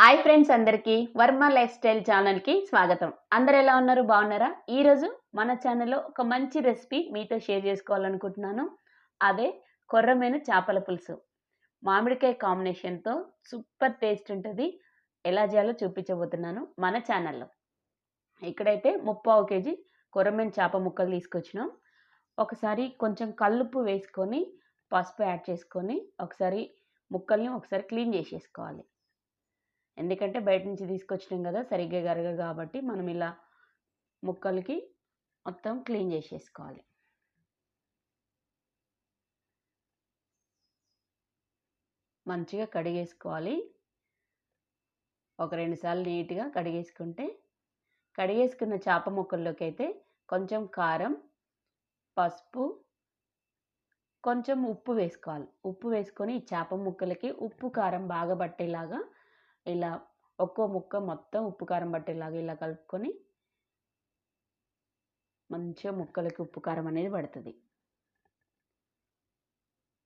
Hi friends అందరికీ Varma life style ఛానల్కి స్వాగతం. అందరు ఎలా ఉన్నారు? బాగున్నారా? ఈరోజు మన ఛానల్లో ఒక మంచి రెసిపీ మీతో షేర్ చేసుకోవాలనుకుంటున్నాను. అదే కొర్రమైన చేపల పులుసు. మామిడికాయ కాంబినేషన్తో సూపర్ టేస్ట్ ఉంటుంది. ఎలా చేయాలో చూపించబోతున్నాను మన ఛానల్లో ఇక్కడైతే ముప్పావు కేజీ కొర్రమైన చేప ముక్కలు తీసుకొచ్చినాం. ఒకసారి కొంచెం కల్లుప్పు వేసుకొని పసుపు యాడ్ చేసుకొని ఒకసారి ముక్కల్ని ఒకసారి క్లీన్ చేసేసుకోవాలి. ఎందుకంటే బయట నుంచి తీసుకొచ్చినాం కదా సరిగ్గా కరగదు కాబట్టి మనం ఇలా ముక్కలకి మొత్తం క్లీన్ చేసేసుకోవాలి. మంచిగా కడిగేసుకోవాలి. ఒక రెండు సార్లు నీట్గా కడిగేసుకుంటే కడిగేసుకున్న చేప ముక్కల్లోకి అయితే కొంచెం కారం పసుపు కొంచెం ఉప్పు వేసుకోవాలి. ఉప్పు వేసుకొని ఈ చేప ముక్కలకి ఉప్పు కారం బాగా పట్టేలాగా ఇలా ఒక్కో ముక్క మొత్తం ఉప్పు కారం పట్టేలాగా ఇలా కలుపుకొని మంచిగా ముక్కలకి ఉప్పు కారం అనేది పడుతుంది.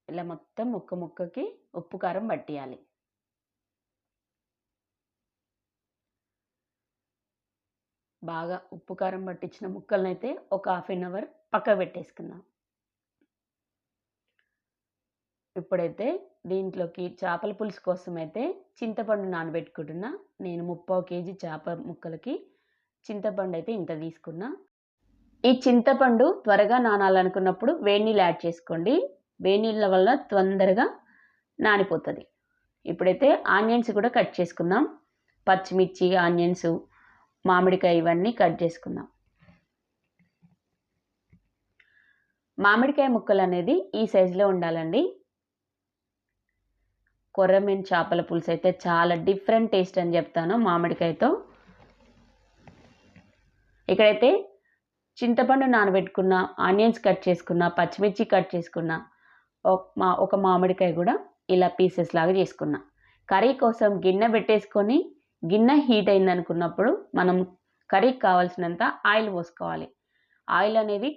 ఇలా మొత్తం ముక్క ముక్కకి ఉప్పు కారం పట్టియాలి. బాగా ఉప్పు కారం పట్టించిన ముక్కలనైతే అయితే ఒక హాఫ్ అన్ అవర్ పక్క పెట్టేసుకుందాం. ఇప్పుడైతే దీంట్లోకి చేపల పులుసు కోసం అయితే చింతపండు నానబెట్టుకుంటున్నా. నేను ముప్పావు కేజీ చేప ముక్కలకి చింతపండు అయితే ఇంత తీసుకున్నా. ఈ చింతపండు త్వరగా నానాలనుకున్నప్పుడు వేడి నీళ్ళు యాడ్ చేసుకోండి. వేడి నీళ్ళ వల్ల తొందరగా నానిపోతుంది. ఇప్పుడైతే ఆనియన్స్ కూడా కట్ చేసుకుందాం. పచ్చిమిర్చి ఆనియన్స్ మామిడికాయ ఇవన్నీ కట్ చేసుకుందాం. మామిడికాయ ముక్కలు అనేది ఈ సైజులో ఉండాలండి. కొర్రమీన్ చేపల పులుసు అయితే చాలా డిఫరెంట్ టేస్ట్ అని చెప్తాను మామిడికాయతో. ఇక్కడైతే చింతపండు నానబెట్టుకున్న ఆనియన్స్ కట్ చేసుకున్న పచ్చిమిర్చి కట్ చేసుకున్న మా ఒక మామిడికాయ కూడా ఇలా పీసెస్ లాగా చేసుకున్నా. కర్రీ కోసం గిన్నె పెట్టేసుకొని గిన్నె హీట్ అయింది అనుకున్నప్పుడు మనం కర్రీకి కావాల్సినంత ఆయిల్ పోసుకోవాలి. ఆయిల్ అనేది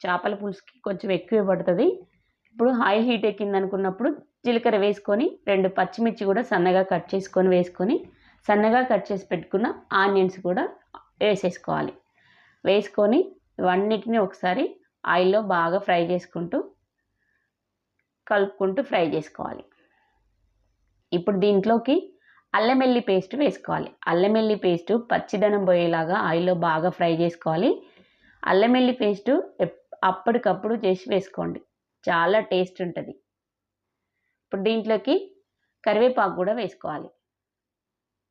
చేపల పులుసుకి కొంచెం ఎక్కువ పడుతుంది. ఇప్పుడు ఆయిల్ హీట్ ఎక్కింది అనుకున్నప్పుడు జీలకర్ర వేసుకొని రెండు పచ్చిమిర్చి కూడా సన్నగా కట్ చేసుకొని వేసుకొని సన్నగా కట్ చేసి పెట్టుకున్న ఆనియన్స్ కూడా వేసేసుకోవాలి. వేసుకొని ఇవన్నిటిని ఒకసారి ఆయిల్లో బాగా ఫ్రై చేసుకుంటూ కలుపుకుంటూ ఫ్రై చేసుకోవాలి. ఇప్పుడు దీంట్లోకి అల్లమెల్లి పేస్ట్ వేసుకోవాలి. అల్లమెల్లి పేస్ట్ పచ్చిదనం పోయేలాగా ఆయిల్లో బాగా ఫ్రై చేసుకోవాలి. అల్లమెల్లి పేస్టు పేస్ట్ అప్పటికప్పుడు చేసి వేసుకోండి. చాలా టేస్ట్ ఉంటుంది. ఇప్పుడు దీంట్లోకి కరివేపాకు కూడా వేసుకోవాలి.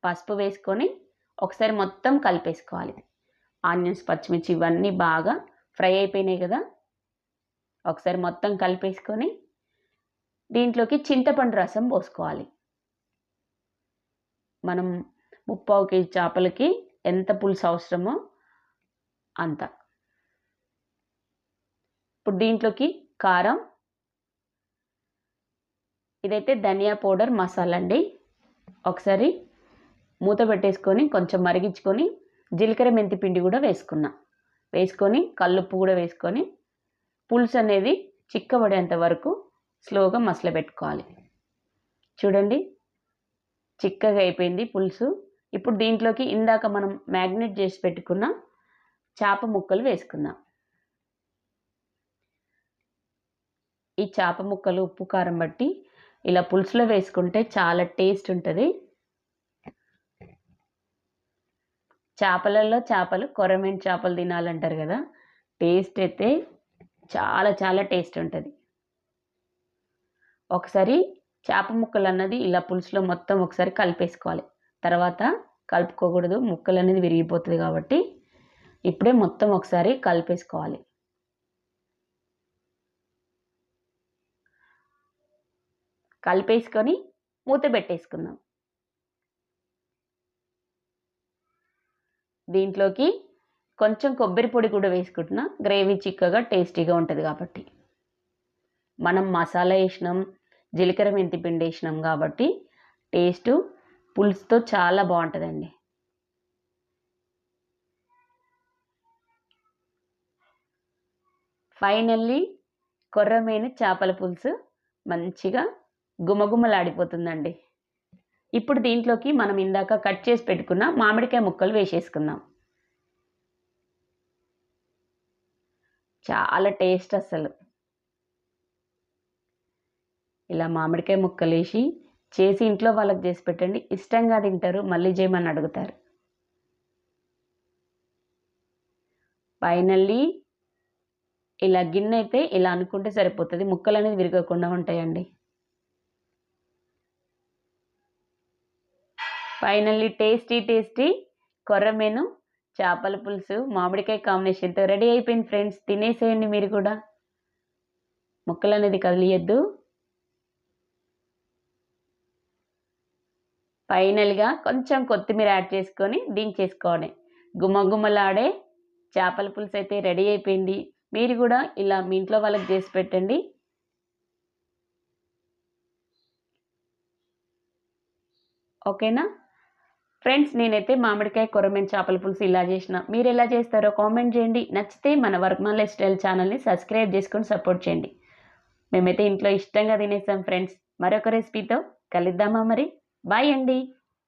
పసుపు వేసుకొని ఒకసారి మొత్తం కలిపేసుకోవాలి. ఆనియన్స్ పచ్చిమిర్చి ఇవన్నీ బాగా ఫ్రై అయిపోయినాయి కదా. ఒకసారి మొత్తం కలిపేసుకొని దీంట్లోకి చింతపండు రసం పోసుకోవాలి. మనం ముప్పావు కేజీ చేపలకి ఎంత పులుసు అవసరమో అంత. ఇప్పుడు దీంట్లోకి కారం ఇదైతే ధనియా పౌడర్ మసాలా అండి. ఒకసారి మూత పెట్టేసుకొని కొంచెం మరిగించుకొని జీలకర్ర మెంతి పిండి కూడా వేసుకున్నా. వేసుకొని కల్లుప్పు కూడా వేసుకొని పులుసు అనేది చిక్కబడేంత వరకు స్లోగా మసల పెట్టుకోవాలి. చూడండి చిక్కగా అయిపోయింది పులుసు. ఇప్పుడు దీంట్లోకి ఇందాక మనం మ్యాగ్నెట్ చేసి పెట్టుకున్న చేప ముక్కలు వేసుకుందాం. ఈ చేప ముక్కలు ఉప్పు కారం బట్టి ఇలా పులుసులో వేసుకుంటే చాలా టేస్ట్ ఉంటుంది. చేపలలో చేపలు కొరమేంటి చేపలు తినాలంటారు కదా టేస్ట్ అయితే చాలా చాలా టేస్ట్ ఉంటుంది. ఒకసారి చేప ముక్కలు అన్నది ఇలా పులుసులో మొత్తం ఒకసారి కలిపేసుకోవాలి. తర్వాత కలుపుకోకూడదు ముక్కలు అనేది విరిగిపోతుంది కాబట్టి ఇప్పుడే మొత్తం ఒకసారి కలిపేసుకోవాలి. కలిపేసుకొని మూత పెట్టేసుకుందాం. దీంట్లోకి కొంచెం కొబ్బరి పొడి కూడా వేసుకుంటున్నా. గ్రేవీ చిక్కగా టేస్టీగా ఉంటుంది కాబట్టి. మనం మసాలా వేసినాం జీలకర్ర మెంతి పిండి వేసినాం కాబట్టి టేస్ట్ పులుసుతో చాలా బాగుంటుందండి. ఫైనల్లీ కొర్రమేని చేపల పులుసు మంచిగా గుమగుమలాడిపోతుందండి. ఇప్పుడు దీంట్లోకి మనం ఇందాక కట్ చేసి పెట్టుకున్న మామిడికాయ ముక్కలు వేసేసుకుందాం. చాలా టేస్ట్ అసలు. ఇలా మామిడికాయ ముక్కలు వేసి చేసి ఇంట్లో వాళ్ళకి చేసి పెట్టండి. ఇష్టంగా తింటారు. మళ్ళీ చేయమని అడుగుతారు. ఫైనల్లీ ఇలా గిన్నె అయితే ఇలా అనుకుంటే సరిపోతుంది. ముక్కలు అనేది విరగకుండా ఉంటాయండి. ఫైనల్లీ టేస్టీ టేస్టీ కొర్రమేను చేపల పులుసు మామిడికాయ కాంబినేషన్తో రెడీ అయిపోయింది ఫ్రెండ్స్. తినేసేయండి మీరు కూడా. ముక్కలు అనేది కదిలియద్దు. ఫైనల్గా కొంచెం కొత్తిమీర యాడ్ చేసుకొని దించేసుకోండి గుమ్మగుమ్మలాడే చేపల పులుసు అయితే రెడీ అయిపోయింది. మీరు కూడా ఇలా మీ ఇంట్లో వాళ్ళకి చేసి పెట్టండి. ఓకేనా? ఫ్రెండ్స్ నేనైతే మామిడికాయ కొరమెన్ చేపల పులుసు ఇలా చేసిన. మీరు ఎలా చేస్తారో కామెంట్ చేయండి. నచ్చితే మన వర్క్మాన్ లైఫ్ స్టైల్ ఛానల్ని సబ్స్క్రైబ్ చేసుకొని సపోర్ట్ చేయండి. మేమైతే ఇంట్లో ఇష్టంగా తినేసాం ఫ్రెండ్స్ మరొక రెసిపీతో కలుద్దామా మరి? బాయ్ అండి.